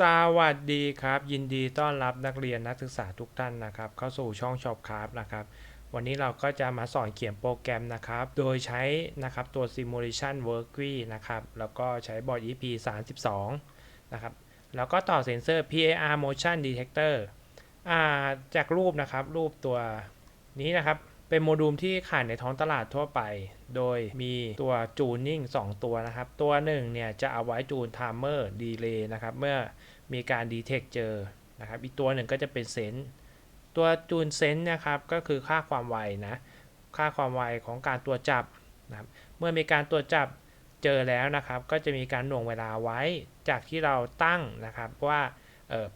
สวัสดีครับ ยินดีต้อนรับนักเรียนนักศึกษาทุกท่านนะครับ เข้าสู่ช่องช็อปครับนะครับ วันนี้เราก็จะมาสอนเขียนโปรแกรมนะครับ โดยใช้นะครับตัว Simulation Workry นะครับ แล้วก็ใช้บอร์ด EP 32 นะครับ แล้วก็ต่อเซ็นเซอร์ PAR Motion Detector อ่าจากรูปนะครับ รูปตัวนี้นะครับ เป็นโมดูลที่ขายในท้องตลาดทั่วไป โดยมีตัวจูนนิ่ง2ตัวนะครับ ตัวหนึ่งเนี่ยจะเอาไว้จูน Timer Delay นะครับ เมื่อ มีการดีเทคเจอนะครับ อีกตัวหนึ่งก็จะเป็นเซนส์ตัวจูนเซนส์นะครับ ก็คือค่าความไวนะ ค่าความไวของการตรวจับนะครับ เมื่อมีการตรวจับเจอแล้วนะครับ ก็จะมีการหน่วงเวลาไว้จากที่เราตั้งนะครับว่า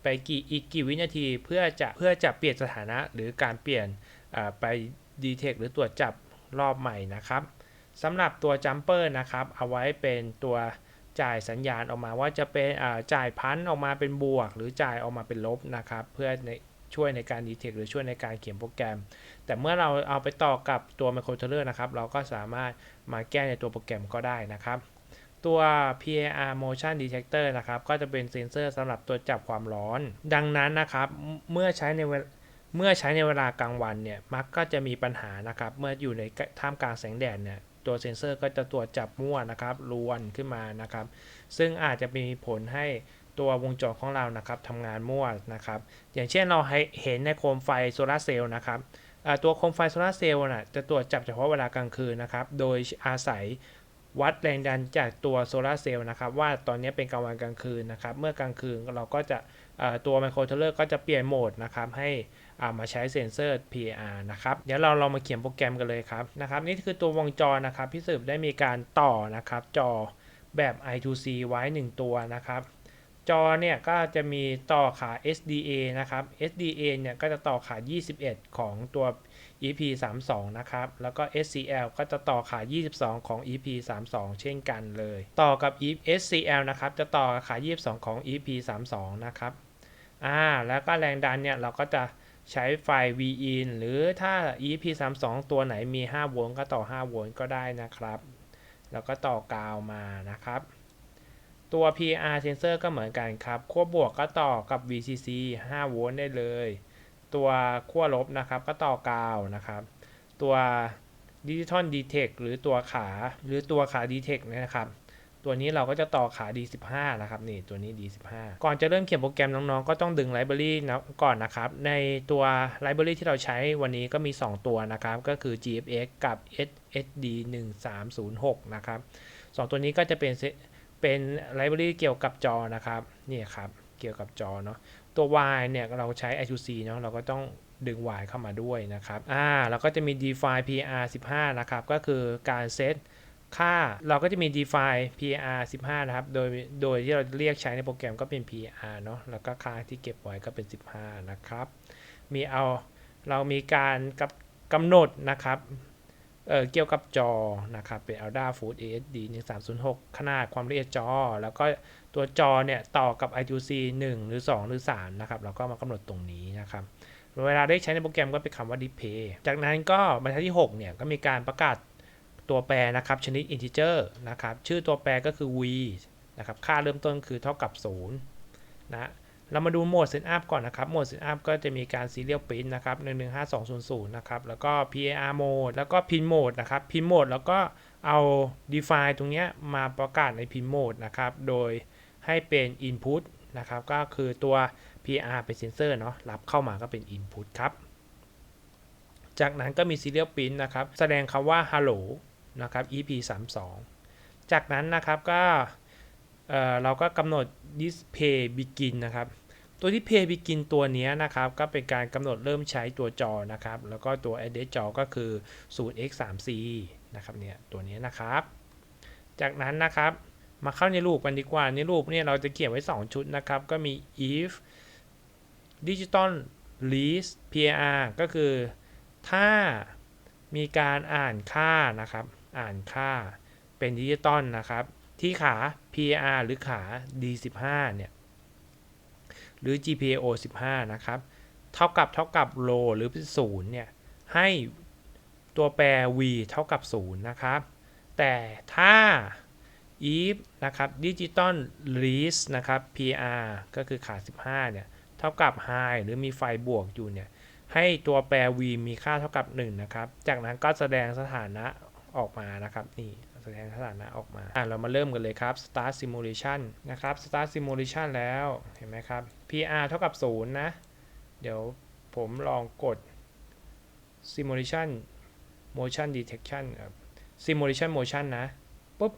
ไปกี่อีกกี่วินาทีเพื่อจะเพื่อจะเปลี่ยนสถานะหรือการเปลี่ยนไปดีเทคหรือตรวจจับรอบใหม่นะครับสำหรับตัวจัมเปอร์นะครับ เอาไว้เป็นตัว จ่ายสัญญาณออกมาว่าจะเป็นจ่ายพันออกมาเป็นบวก หรือจ่ายออกมาเป็นลบนะครับ เพื่อในช่วยในการดีเทคหรือช่วยในการเขียนโปรแกรม แต่เมื่อเราเอาไปต่อกับตัวไมโครเทเลอร์นะครับ เราก็สามารถมาแก้ในตัวโปรแกรมก็ได้นะครับ ตัว PAR motion detector นะครับ ก็จะเป็นเซ็นเซอร์สำหรับตรวจับความร้อน ดังนั้นนะครับ เมื่อใช้ในเมื่อใช้ในเวลากลางวันเนี่ย มักก็จะมีปัญหานะครับ เมื่ออยู่ในท่ามกลางแสงแดดเนี่ย ตัวเซ็นเซอร์ก็จะตรวจจับมั่วนะครับรวนขึ้นมานะครับ ซึ่งอาจจะมีผลให้ตัววงจรของเรานะครับทำงานมั่วนะครับ อย่างเช่นเราเห็นในโคมไฟโซลาเซลล์นะครับตัวโคมไฟโซลาเซลล์น่ะจะตรวจจับเฉพาะเวลากลางคืนนะครับ โดยอาศัยวัดแรงดันจากตัวโซลาเซลล์นะครับ ว่าตอนนี้เป็นกลางวันกลางคืนนะครับ เมื่อกลางคืนเราก็จะตัวไมโครเทเลอร์ก็จะเปลี่ยนโหมดนะครับให้ามาใช้เซ็นเซอร์ PAR นะครับ เดี๋ยวเราลองมาเขียนโปรแกรมกันเลยครับนะครับ นี่คือตัววงจรนะครับพี่สืบได้มีการต่อนะครับ จอแบบ I2C ไว้ 1 ตัวนะครับ จอเนี่ยก็จะมีต่อขา SDA นะครับ SDA เนี่ยก็จะต่อขา 21 ของตัว EP 32นะครับ แล้วก็ SCL ก็จะต่อขา 22 ของ EP 32เช่นกันเลย ต่อกับ SCL นะครับ จะต่อขา 22 ของ EP 32นะครับ อ่า แล้วก็แรงดันเนี่ยเราก็จะ ใช้ไฟ Vin หรือถ้า EP 32 ตัวไหนมี 5 โวลต์ก็ต่อ 5 โวลต์ก็ได้นะครับ แล้วก็ต่อกาวมานะครับ ตัว PR sensor ก็เหมือนกันครับ ขั้วบวกก็ต่อกับ VCC 5 โวลต์ได้เลย ตัวขั้วลบนะครับก็ต่อกาวนะครับ ตัว Digital Detect หรือตัวขาหรือตัวขา Detect เนยนะครับ ตัวนี้เราก็จะต่อขา D15 นะครับนี่ตัวนี้ D15 ก่อนจะเริ่มเขียนโปรแกรมน้องๆ ก็ต้องดึงไลบรารีนะก่อนนะครับ ในตัวไลบรารีที่เราใช้วันนี้ก็มี 2 ตัวนะครับ ก็คือ GFX กับ SSD 1306นะครับสองตัวนี้ก็จะเป็นเป็นไลบรารีเกี่ยวกับจอนะครับนี่ครับเกี่ยวกับจอเนาะตัว Y เนี่ยเราใช้ I2C เนาะเราก็ต้องดึง Y เข้ามาด้วยนะครับอ่าแล้วก็จะมี define PR 15 นะครับ ก็คือการเซต ค่าเราก็จะมี define PR 15 นะครับ โดยโดยที่เราเรียกใช้ในโปรแกรมก็เป็น PR เนาะแล้วก็ค่าที่เก็บไว้ก็เป็น 15 นะครับ มีเอาเรามีการกับกำหนดนะครับเเกี่ยวกับจอนะครับเป็น Ultra Full HD 1306 ขนาดความละเอียดจอ แล้วก็ตัวจอเนี่ยต่อกับ I2C 1 หรือ 2 หรือ 3 นะครับ เราก็มากำหนดตรงนี้นะครับเวลาได้ใช้ในโปรแกรมก็เป็นคำว่า display จากนั้นก็บรรทัดที่ 6 เนี่ย ก็มีการประกาศ ตัวแปรนะครับชนิด integer นะครับชื่อตัวแปรก็คือ v นะครับค่าเริ่มต้นคือเท่ากับ 0 นะเรามาดูโหมด Setup ก่อนนะครับ โหมด Setup ก็จะมีการ Serial Print นะครับ 115200 นะครับ แล้วก็ PAR Mode แล้วก็ Pin Mode นะครับ Pin Mode แล้วก็เอา Define ตรงเนี้ยมาประกาศใน Pin Mode นะครับ โดยให้เป็น Input นะครับ ก็คือตัว PR เป็นเซนเซอร์เนาะ รับเข้ามาก็เป็น Input ครับ จากนั้นก็มี Serial Print นะครับ แสดงคำว่า Hello นะครับ EP 32 จากนั้นนะครับก็เเราก็กำหนด display begin นะครับ ตัว display begin ตัวนี้นะครับก็เป็นการกำหนดเริ่มใช้ตัวจอนะครับ แล้วก็ตัว address จอก็คือ 0x3c นะครับเนี่ยตัวนี้นะครับ จากนั้นนะครับมาเข้าในรูปกันดีกว่า ในรูปเนี่ยเราจะเขียนไว้ 2 ชุดนะครับ ก็มี if digital list par ก็คือถ้ามีการอ่านค่านะครับ อ่านค่าเป็นดิจิตอลนะครับ ที่ขา PAR หรือขา D15 เนี่ยหรือ GPAO 15 นะครับ เท่ากับเท่ากับ low หรือ0เนี่ย ให้ตัวแปร v เท่ากับ 0 นะครับ แต่ถ้า if นะครับ digital lease นะครับ PR ก็คือขา 15 เนี่ย เท่ากับ high หรือมีไฟบวกอยู่เนี่ย ให้ตัวแปร v มีค่าเท่ากับ 1 นะครับ จากนั้นก็แสดงสถานะ ออกมานะครับ นี่แสดงสถานะออกมาอะเรามาเริ่มกันเลยครับ start simulation นะครับ start simulation แล้วเห็นไหมครับ PR เท่ากับ 0 นะ เดี๋ยวผมลองกด simulation motion detection simulation motion นะปุ๊บ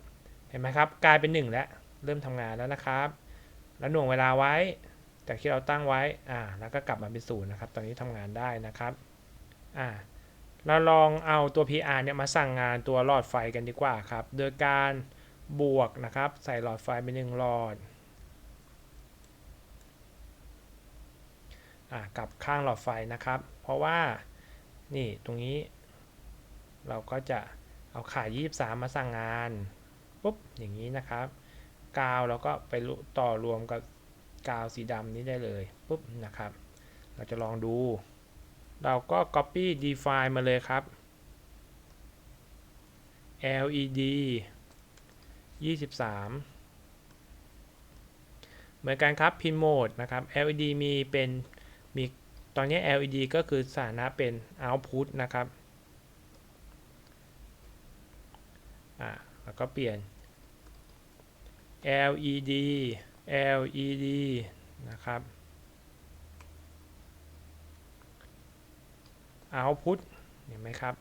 เห็นไหมครับ กลายเป็น 1 แล้ว เริ่มทำงานแล้วนะครับ แล้วหน่วงเวลาไว้จากที่เราตั้งไว้อ่าแล้วก็กลับมาเป็นศูนย์นะครับ ตอนนี้ทำงานได้นะครับอ่า เราลองเอาตัว PR เนี่ยมาสั่งงานตัวหลอดไฟกันดีกว่าครับ โดยการบวกนะครับ ใส่หลอดไฟไปหนึ่งหลอดกับข้างหลอดไฟนะครับ เพราะว่านี่ตรงนี้ เราก็จะเอาขาย23 มาสั่งงานปุ๊บอย่างนี้นะครับ กาวเราก็ไปต่อรวมกับกาวสีดำนี้ได้เลยปุ๊บนะครับ เราจะลองดู เราก็ copy define มาเลยครับ LED 23 เหมือนกันครับ pin mode นะครับ LED มีเป็นมีตอนนี้ LED ก็คือสถานะเป็น output นะครับอ่าแล้วก็เปลี่ยน LED LED นะครับ output เห็นไหมครับ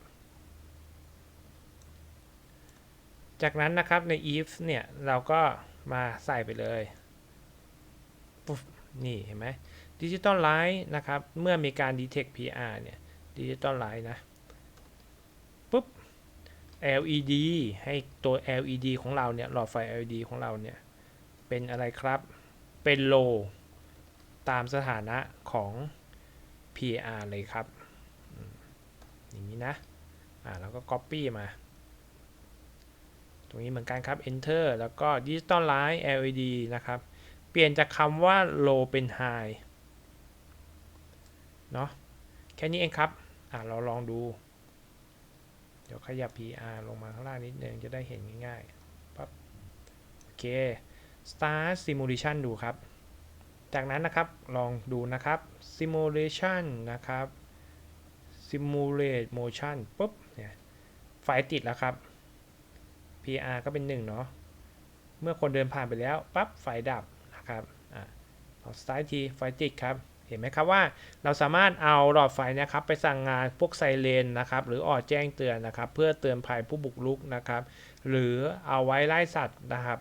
จากนั้นนะครับใน if เนี่ยเราก็มาใส่ไปเลยปุ๊บนี่เห็นไหม digital light นะครับ เมื่อมีการ detect PR เนี่ย digital light นะปุ๊บ LED ให้ตัว LED ของเราเนี่ยหลอดไฟ LED ของเราเนี่ยเป็นอะไรครับ เป็น low ตามสถานะของ PR เลยครับ อย่างนี้นะอ่าแล้วก็ copy มา ตรงนี้เหมือนกันครับ enter แล้วก็ digital light LED นะครับ เปลี่ยนจากคำว่า low เป็น high เนาะแค่นี้เองครับ อ่าเราลองดู เดี๋ยวขยับ PR ลงมาข้างล่างนิดนึงจะได้เห็นง่ายๆปั๊บโอเค start simulation ดูครับ จากนั้นนะครับลองดูนะครับ simulation นะครับ simulate motion ปุ๊บเนี่ยไฟติดแล้วครับ PR ก็เป็น1เนาะเมื่อคนเดินผ่านไปแล้วปั๊บไฟดับนะครับอ่าพอ start ทีไฟติดครับเห็นไหมครับว่าเราสามารถเอาหลอดไฟนะครับไปสั่งงานพวกไซเรนนะครับหรือออดแจ้งเตือนนะครับ เพื่อเตือนภัยผู้บุกรุกนะครับ หรือเอาไว้ไล่สัตว์นะครับ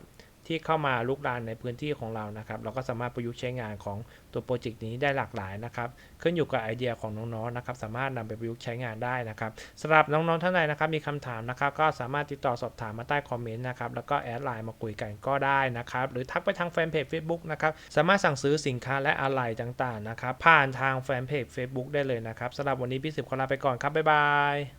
ที่เข้ามาลุกรานในพื้นที่ของเรานะครับ เราก็สามารถประยุกต์ใช้งานของตัวโปรเจกต์นี้ได้หลากหลายนะครับ ขึ้นอยู่กับไอเดียของน้องๆนะครับ สามารถนำไปประยุกต์ใช้งานได้นะครับสำหรับน้องๆท่านใดนะครับมีคำถามนะครับ ก็สามารถติดต่อสอบถามมาใต้คอมเมนต์นะครับแล้วก็แอดไลน์มาคุยกันก็ได้นะครับ หรือทักไปทางแฟนเพจ Facebook นะครับสามารถสั่งซื้อสินค้าและอะไหล่ต่างๆนะครับผ่านทางแฟนเพจ Facebook ได้เลยนะครับสำหรับวันนี้พี่สิบขอลาไปก่อนครับบ๊ายบาย